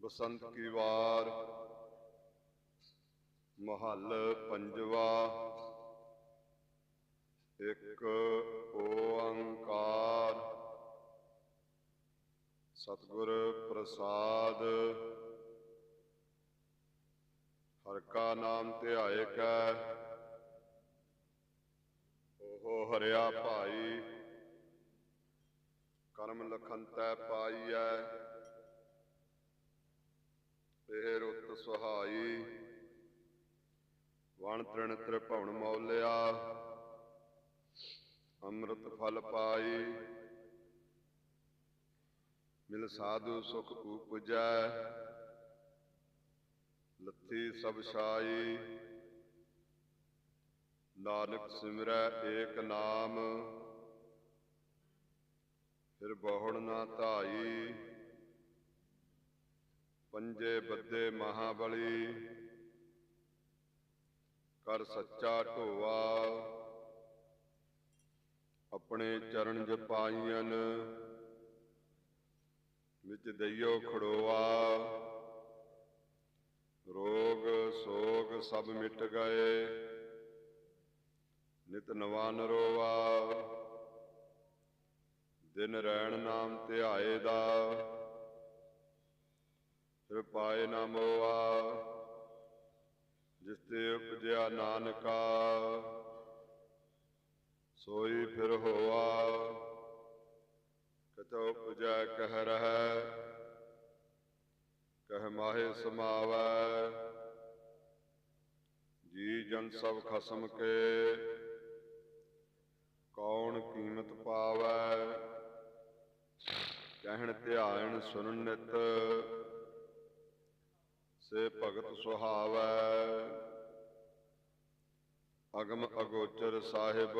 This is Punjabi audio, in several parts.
ਬਸੰਤ ਕੀ ਵਾਰ। ਮਹੱਲ ਪੰਜਵਾ। ਇੱਕ ਓੰਕਾਰ ਸਤਿਗੁਰ ਪ੍ਰਸਾਦ। ਹਰ ਕਾ ਨਾਮ ਧਿਆਏ ਕੈ। ਉਹ ਹਰਿਆ ਭਾਈ। ਕਰਮ ਲਖਨ ਤੈ ਪਾਈਐ। ਇਹ ਰੁੱਤ ਸੁਹਾਈ। ਵਣ ਤ੍ਰਿਣ ਤ੍ਰਿਭਵਨ ਮੌਲਿਆ। ਅੰਮ੍ਰਿਤ ਫਲ ਪਾਈ। ਮਿਲ ਸਾਧੂ ਸੁਖ ਉਪਜੈ। ਲੱਥੀ ਸਭ ਛਾਈ। ਨਾਨਕ ਸਿਮਰੈ ਏਕ ਨਾਮ। ਫਿਰ ਬਹੁੜ ਨਾ ਧਾਈ। ਪੰਜੇ ਬੱਦੇ ਮਹਾਬਲੀ। ਕਰ ਸੱਚਾ ਢੋਆ। ਆਪਣੇ ਚਰਨ ਜਪਾਈਆਂ ਵਿੱਚ ਦਈਓ ਖੜੋਆ। ਰੋਗ ਸੋਗ ਸਭ ਮਿਟ ਗਏ। ਨਿਤ ਨਵਾਨ ਰੋਵਾ ਦਿਨ ਰਹਿਣ ਨਾਮ ਧਿਆਏ ਦਾ। ਫਿਰ ਨਾ ਮੋਆ ਜਿਸ ਤੇ ਉਪਜਿਆ ਨਾਨਕਾ, ਸੋਈ ਫਿਰ ਹੋਆ, ਕਤੋ ਉਪਜੈ ਕਹਿ ਰਹਿ, ਕਹਿ ਮਾਹੇ ਸਮਾਵੈ। ਜੀ ਜਨ ਸਭ ਖਸਮ ਕੇ, ਕੌਣ ਕੀਮਤ ਪਾਵੈ? ਕਹਿਣ ਧਿਆਨ ਸੁਨਨ ਨਿਤ ਸੇ ਭਗਤ ਸੁਹਾਵੈ। ਅਗਮ ਅਗੋਚਰ ਸਾਹਿਬ।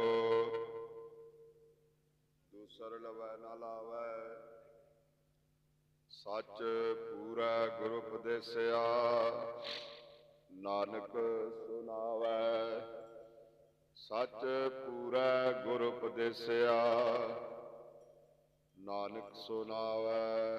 ਦੂਸਰ ਲਵੈ ਨਾ ਲਾਵੈ। ਸੱਚ ਪੂਰਾ ਗੁਰ ਉਪਦੇਸਿਆ। ਨਾਨਕ ਸੁਨਾਵੈ ਸੱਚ ਪੂਰਾ ਗੁਰ ਉਪਦੇਸਿਆ। ਨਾਨਕ ਸੁਨਾਵੈ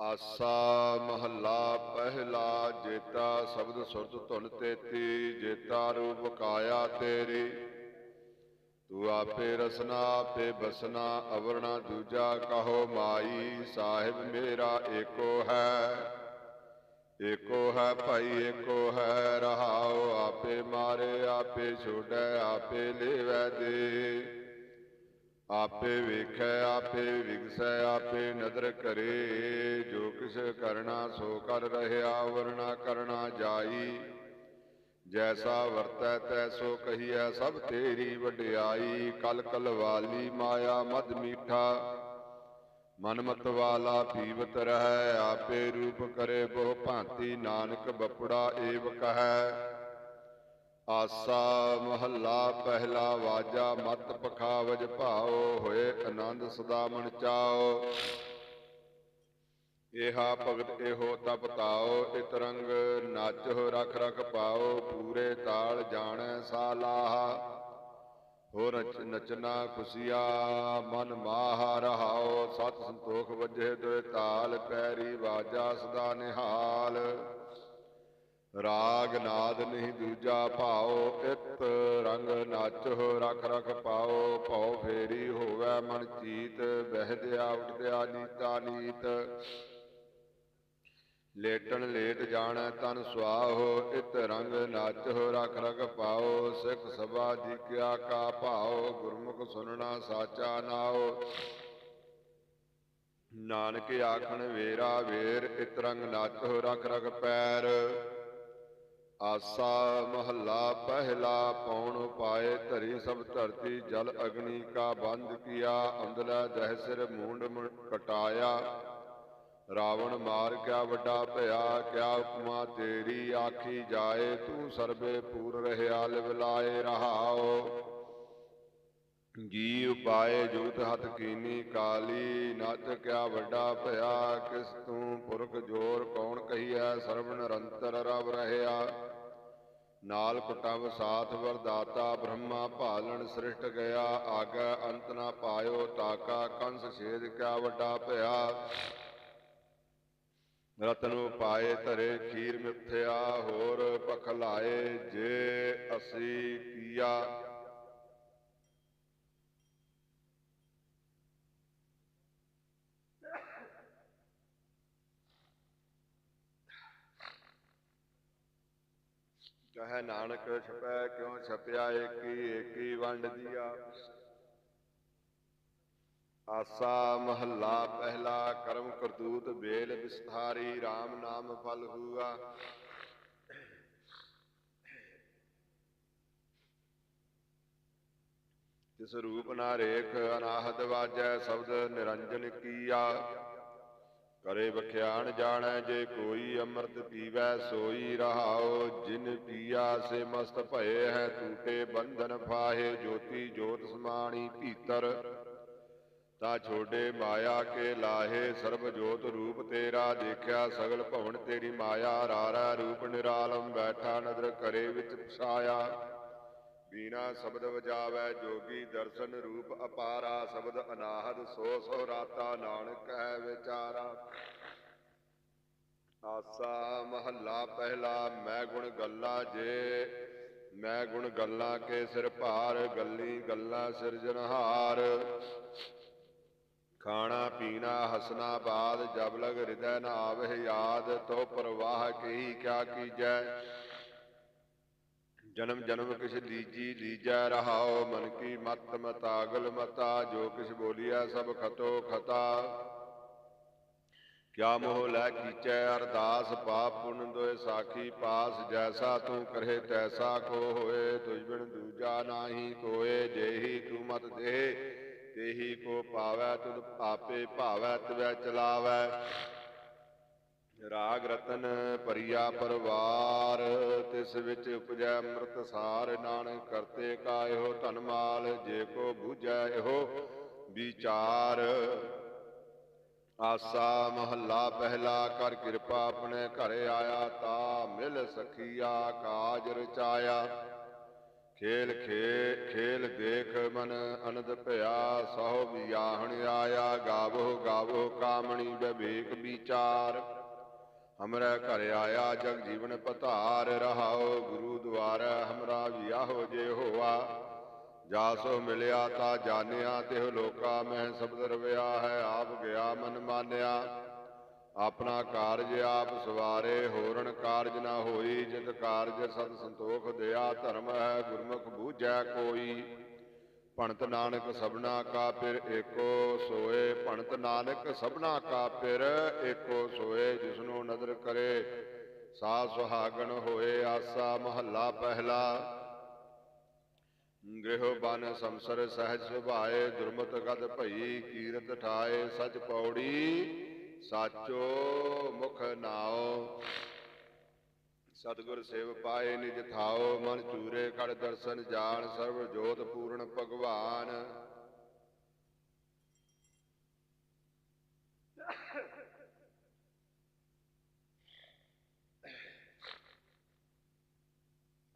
ਆਸਾ ਮਹੱਲਾ ਪਹਿਲਾ ਜੇਤਾ ਸ਼ਬਦ ਸੁਰਤ ਧੁਨ ਤੇਤੀ, ਜੇਤਾ ਰੂਪ ਕਾਇਆ ਤੇਰੀ। ਤੂੰ ਆਪੇ ਰਸਨਾ ਆਪੇ ਬਸਨਾ, ਅਵਰਣਾ ਦੂਜਾ ਕਹੋ ਮਾਈ, ਸਾਹਿਬ ਮੇਰਾ ਏਕੋ ਹੈ। ਏਕੋ ਹੈ ਭਾਈ, ਏਕੋ ਹੈ ਰਹਾਓ ਆਪੇ ਮਾਰੇ, ਆਪੇ ਛੋੜੈ, ਆਪੇ ਲੇਵੈ ਦੇ। ਆਪੇ ਵੇਖੈ, ਆਪੇ ਵਿਗਸੈ, ਆਪੇ ਨਦਰ ਕਰੇ। ਜੋ ਕਿਸ ਕਰਨਾ, ਸੋ ਕਰ ਰਹਿਆ ਵਰਣਾ ਕਰਨਾ ਜਾਈ। ਜੈਸਾ ਵਰਤੈ, ਤੈਸੋ ਕਹੀਐ, ਸਭ ਤੇਰੀ ਵਡਿਆਈ। ਕਲ ਕਲ ਵਾਲੀ ਮਾਇਆ, ਮਦ ਮੀਠਾ। ਮਨਮਤ ਵਾਲਾ ਪੀਵਤ ਰਹੈ, ਆਪੇ ਰੂਪ ਕਰੇ ਬਹੁ ਭਾਂਤੀ। ਨਾਨਕ ਬਪੜਾ ਏਵ ਕਹੈ। ਆਸਾ ਮਹੱਲਾ ਪਹਿਲਾ ਵਾਜਾ, ਮਤ ਪਖਾਵਜ ਭਾਓ ਹੋਏ ਆਨੰਦ ਸਦਾ ਮਨ ਚਾਓ ਏਹਾ ਭਗਤ ਇਹੋ ਤਪ ਤਾਓ ਇਤ ਨਾਚੋ ਰਖ ਰਖ ਪਾਓ ਪੂਰੇ ਤਾਲ ਜਾਣੈ ਸਾਲਾਹ। ਹੋ ਰਚ ਨਚਨਾ ਖੁਸ਼ੀਆ, ਮਨ ਮਾਹ ਰਹਾਓ ਸਤ ਸੰਤੋਖ ਵਜੇ ਦੋਇ ਤਾਲ, ਪੈਰੀ ਵਾਜਾ ਸਦਾ ਨਿਹਾਲ। ਰਾਗ ਨਾਦ ਨਹੀਂ ਦੂਜਾ ਭਾਓ ਇਤ ਰੰਗ ਨਾਚੋ ਰਖ ਰਖ ਪਾਓ ਭਉ ਫੇਰੀ ਹੋਵੇ ਮਨ ਚੀਤ ਬਹਿਦਿਆ ਉਠਦਿਆ ਨੀਤਾ ਨੀਤ। ਲੇਟਣ ਲੇਟ ਜਾਣ ਤਨ ਸੁਆਹੋ ਇਤ ਰੰਗ ਨਾਚੋ ਰਖ ਰਖ ਪਾਓ ਸਿੱਖ ਸਭਾ ਜੀ ਕਿਆ ਕਾ ਭਾਓ ਗੁਰਮੁਖ ਸੁਨਣਾ ਸਾਚਾ ਨਾਓ ਨਾਨਕ ਆਖਣ ਵੇਰਾ ਵੇਰ ਇਤ ਰੰਗ ਨਾਚੋ ਰਖ ਰਖ ਪੈਰ। ਆਸਾ ਮਹੱਲਾ ਪਹਿਲਾ ਪੌਣ ਪਾਏ ਧਰੀ ਸਭ ਧਰਤੀ ਜਲ ਅਗਨੀ ਕਾ ਬੰਦ ਕੀਆ ਅੰਦਲਾ ਜਹ ਸਿਰ ਮੂੰਡ ਮੁ- ਕਟਾਇਆ। ਰਾਵਣ ਮਾਰ ਕਿਆ ਵੱਡਾ ਭਇਆ, ਕਿਆ ਉਪਮਾ ਤੇਰੀ ਆਖੀ ਜਾਏ, ਤੂੰ ਸਰਬੇ ਪੂਰ ਰਹਿਆ ਲਿਵ ਲਾਏ ਰਹਾਓ। ਜੀ ਉਪਾਏ ਜੂਤ ਹੱਥ ਕੀਨੀ ਕਾਲੀ, ਨੱਚ ਕਿਆ ਵੱਡਾ ਭਇਆ, ਕਿਸ ਤੂੰ ਪੁਰਖ ਜੋਰ ਕੌਣ ਕਹੀਐ ਸਰਬ ਨਿਰੰਤਰ ਰਵ ਰਹਿਆ। ਨਾਲ ਕੁਟਵ ਸਾਥ ਵਰਦਾਤਾ, ਬ੍ਰਹਮਾ ਭਾਲਣ ਸ੍ਰਿਸ਼ਟ ਗਿਆ। ਆਗੈ ਅੰਤ ਨਾ ਪਾਇਓ ਤਾਕਾ, ਕੰਸ ਛੇਦ ਕਿਆ ਵੱਡਾ ਭਇਆ। ਰਤਨੋ ਪਾਏ ਧਰੇ ਖੀਰ ਮਿੱਥਿਆ, ਹੋਰ ਪਖਲਾਏ ਜੇ ਅਸੀਂ ਕੀਆ ਕਹੈ ਨਾਨਕ ਛਪੈ ਕਿਉ ਛਪਿਆ ਏਕੀ ਏਕੀ ਵੰਡ ਦੀਆ। ਆਸਾ ਮਹੱਲਾ ਪਹਿਲਾ ਕਰਮ ਕਰਤੂਤ ਬੇਲ ਵਿਸਥਾਰੀ RAM ਨਾਮ ਫਲ ਹੂਆ। ਤਿਸ ਰੂਪ ਨਾ ਰੇਖ ਅਨਾਹਦ ਵਾਜੈ, ਸ਼ਬਦ ਨਿਰੰਜਨ ਕੀਆ। ਕਰੇ ਬਖਿਆਣ ਜਾਣੈ, ਜੇ ਕੋਈ ਅੰਮ੍ਰਿਤ ਪੀਵੈ ਸੋਈ ਰਹਾਓ ਜਿਨ ਪੀਆ ਸੇ ਮਸਤ ਭਏ ਹੈ ਟੂਟੇ ਬੰਧਨ ਫਾਹੇ, ਜੋਤੀ ਜੋਤ ਸਮਾਣੀ ਭੀਤਰ। ਤਾ ਛੋਡੇ ਮਾਇਆ ਕੇ ਲਾਹੇ, ਸਰਬ ਜੋਤ ਰੂਪ ਤੇਰਾ ਦੇਖਿਆ, ਸਗਲ ਭਵਨ ਤੇਰੀ ਮਾਇਆ ਰਾਰਾ ਰੂਪ ਨਿਰਾਲਮ, ਬੈਠਾ ਨਦਰ ਕਰੇ ਵਿੱਚ ਪਛਾਇਆ ਬੀਨਾ ਸ਼ਬਦ ਵਜਾਵੈ ਜੋਗੀ ਦਰਸ਼ਨ ਰੂਪ ਅਪਾਰਾ, ਸ਼ਬਦ ਅਨਾਹਦ ਸੋ ਸੋ ਰਾਤਾ ਨਾਨਕ ਹੈ ਵਿਚਾਰਾ। ਆਸਾ ਮਹੱਲਾ ਪਹਿਲਾ, ਮੈਂ ਗੁਣ ਗੱਲਾ ਜੇ, ਮੈਂ ਗੁਣ ਗੱਲਾਂ ਕੇ ਸਿਰ ਭਾਰ, ਗੱਲੀ ਗੱਲਾਂ ਸਿਰਜਨਹਾਰ ਖਾਣਾ ਪੀਣਾ ਹਸਨਾ ਬਾਦ, ਜਬ ਲਗ ਹਿਰਦੈ ਨ ਆਵਹਿ ਯਾਦ, ਤੋ ਪ੍ਰਵਾਹ ਕਹੀ ਕਿਆ ਕੀਜੈ। ਜਨਮ ਜਨਮ ਕਿਛ ਲੀਜੀ ਲੀਜੈ ਰਹਾਓ ਮਨ ਕੀ ਮਤ ਮਤਾਗਲ ਮਤਾ, ਜੋ ਕਿਛ ਬੋਲੀਐ ਸਭ ਖਤੋ ਖਤਾ। ਕਿਆ ਮੋਹ ਲੈ ਕੀਚੈ ਅਰਦਾਸ, ਪਾਪ ਪੁਨ ਦੋਇ ਸਾਖੀ ਪਾਸ, ਜੈਸਾ ਤੂੰ ਕਰੇ ਤੈਸਾ ਕੋ ਹੋਏ ਤੁਝ ਬਿਨ ਦੂਜਾ ਨਾਹੀ ਕੋਏ ਜੇਹੀ ਤੂੰ ਮਤ ਦੇ ਤੇਹੀ ਕੋ ਪਾਵੈ, ਤੁਧ ਆਪੇ ਭਾਵੈ, ਤਵੈ ਚਲਾਵੈ। ਰਾਗ ਰਤਨ ਪਰਿਆ ਪਰਵਾਰ, ਤਿਸ ਵਿੱਚ ਉਪਜੈ ਅੰਮ੍ਰਿਤ ਸਾਰ, ਨਾਨਕ ਕਰਤੇ ਕਾ ਇਹੋ ਧਨ ਮਾਲ, ਜੇ ਕੋ ਬੂਝੈ ਇਹੋ ਵਿਚਾਰ। ਆਸਾ ਮਹੱਲਾ ਪਹਿਲਾ, ਕਰ ਕਿਰਪਾ ਆਪਣੇ ਘਰੇ ਆਇਆ, ਤਾ ਮਿਲ ਸਖੀਆ ਕਾਜ ਰਚਾਇਆ। ਖੇਲ ਖੇ, ਖੇਲ ਦੇਖ ਮਨ ਅਨੰਦ ਭਇਆ, ਸਹੁ ਵਿਆਹਣ ਆਇਆ, ਗਾਵੋ ਗਾਵੋ ਕਾਮਣੀ ਵਿਵੇਕ ਵਿਚਾਰ। ਹਮਰਾ ਘਰ ਆਇਆ ਜਗ ਜੀਵਨ ਪਧਾਰ ਰਹਾਓ ਗੁਰੂ ਦੁਆਰਾ ਹਮਰਾ ਵਿਆਹੋ ਜੇ ਹੋਆ ਜਾਸੋ ਮਿਲਿਆ ਤਾ ਜਾਣਿਆ ਤਿਹ ਲੋਕਾ ਮਹਿ ਸ਼ਬਦ ਰਵਿਆ ਹੈ ਆਪ ਗਿਆ ਮਨ ਮਾਨਿਆ ਆਪਣਾ ਕਾਰਜ ਆਪ ਸਵਾਰੇ ਹੋਰਣ ਕਾਰਜ ਨਾ ਹੋਈ ਜਿਤ ਕਾਰਜ ਸਤ ਸੰਤੋਖ ਦਿਆ ਧਰਮ ਹੈ ਗੁਰਮੁਖ ਬੂਝੈ ਕੋਈ ਭਣਤ ਨਾਨਕ ਸਭਨਾ ਕਾ ਪਿਰ ਏਕੋ ਸੋਏ, ਭਣਤ ਨਾਨਕ ਸਭਨਾ ਕਾ ਪਿਰ ਏਕੋ ਸੋਏ, ਜਿਸਨੂੰ ਨਦਰ ਕਰੇ ਸਾ ਸੁਹਾਗਣ ਹੋਏ ਆਸਾ ਮਹੱਲਾ ਪਹਿਲਾ। ਗ੍ਰਹਿ ਬਨ ਸੰਸਰ ਸਹਿਜ ਸੁਭਾਏ, ਦੁਰਮਤ ਗਦ ਭਈ ਕੀਰਤ ਠਾਏ, ਸਚ ਪੌੜੀ ਸਾਚੋ ਮੁਖ ਨਾਓ ਸਤਿਗੁਰ ਸੇਵ ਪਾਏ ਨਿਜ ਥਾਓ ਮਨ ਚੂਰੇ ਕੜ ਦਰਸ਼ਨ ਜਾਣ ਸਰਬ ਜੋਤ ਪੂਰਨ ਭਗਵਾਨ।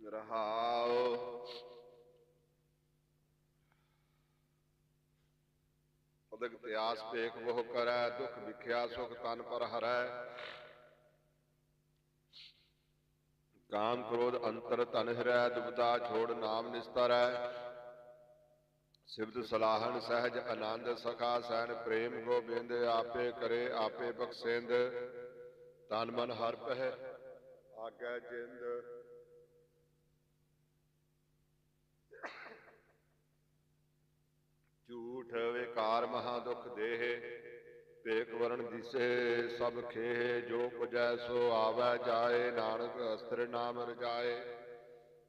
ਰਹਾਓ ਉਦਕ ਤਿਆਸ ਪੇਖ ਬਹੁ ਕਰੈ, ਦੁਖ ਵਿਖਿਆ ਸੁਖ ਤਨ ਪਰ ਹਰੈ। ਕਾਮ ਕ੍ਰੋਧ ਅੰਤਰ ਤਨ ਹਿਰੈ ਦੁਬਦਾ ਛੋੜ ਨਾਮ ਨਿਸਤਰੈ। ਸਿਬਦ ਸਲਾਹਨ ਸਹਿਜ ਆਨੰਦ ਸਖਾ ਸੈਨ ਪ੍ਰੇਮ ਗੋਬਿੰਦ, ਆਪੇ ਕਰੇ ਆਪੇ ਬਖਸ਼ੇਂਦ। ਤਨ ਮਨ ਹਰ ਪਹਿ ਆਗੈ ਜਿੰਦ। ਝੂਠ ਵਿਕਾਰ ਮਹਾ ਦੁਖ ਦੇਹ। ਭੇਕ ਵਰਣ ਦਿਸੇ, ਸਭ ਖੇਹ ਜੋ ਪੁਜੈ ਸੋ ਆਵੈ ਜਾਏ, ਨਾਨਕ ਅਸਤਰ ਨਾਮ ਰਜਾਏ।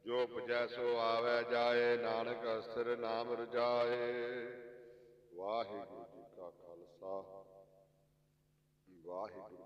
ਜੋ ਪੁਜੈ ਸੋ ਆਵੈ ਜਾਏ, ਨਾਨਕ ਅਸਤਰ ਨਾਮ ਰਜਾਏ। ਵਾਹਿਗੁਰੂ ਜੀ ਕਾ ਖਾਲਸਾ, ਵਾਹਿਗੁਰੂ